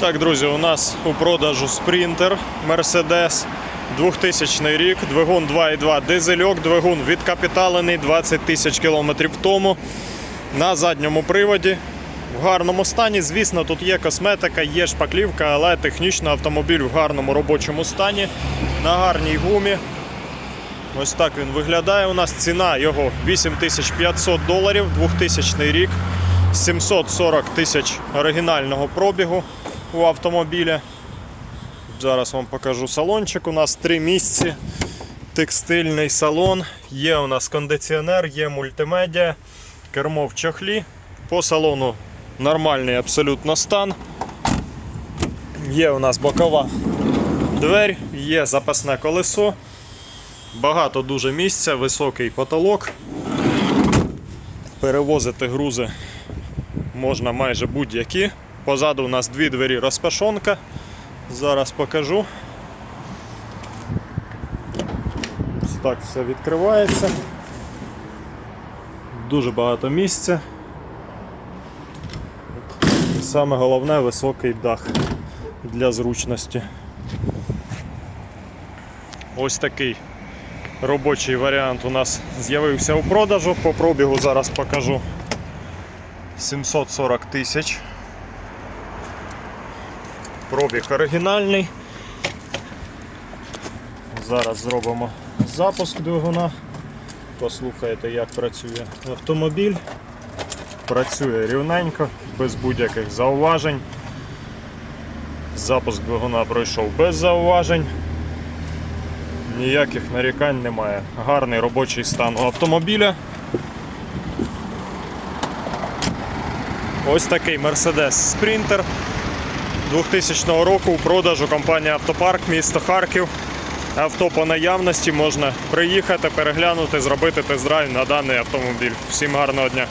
Так, друзі, у нас у продажу спринтер Mercedes 2000 рік, двигун 2.2 дизельок, двигун відкапіталений 20 тисяч кілометрів тому на задньому приводі. В гарному стані, звісно, тут є косметика, є шпаклівка, але технічно автомобіль в гарному робочому стані, на гарній гумі. Ось так він виглядає. У нас ціна його 8500 доларів, 2000 рік, 740 тисяч оригінального пробігу у автомобіля. Зараз вам покажу салончик. У нас три місці. Текстильний салон. Є у нас кондиціонер, є мультимедіа, кермо в чохлі. По салону нормальний абсолютно стан. Є у нас бокова двері, є запасне колесо. Багато дуже місця, високий потолок. Перевозити грузи можна майже будь-які. Позаду у нас дві двері розпашонка. Зараз покажу. Ось так все відкривається. Дуже багато місця. І саме головне високий дах для зручності. Ось такий робочий варіант у нас з'явився у продажу. По пробігу зараз покажу 740 тисяч. Пробіг оригінальний. Зараз зробимо запуск двигуна. Послухаєте, як працює автомобіль. Працює рівненько, без будь-яких зауважень. Запуск двигуна пройшов без зауважень. Ніяких нарікань немає. Гарний робочий стан у автомобіля. Ось такий Mercedes Sprinter 2000 року у продажу компанія Автопарк, місто Харків. Авто по наявності можна приїхати, переглянути, зробити тест-драйв на даний автомобіль. Всім гарного дня!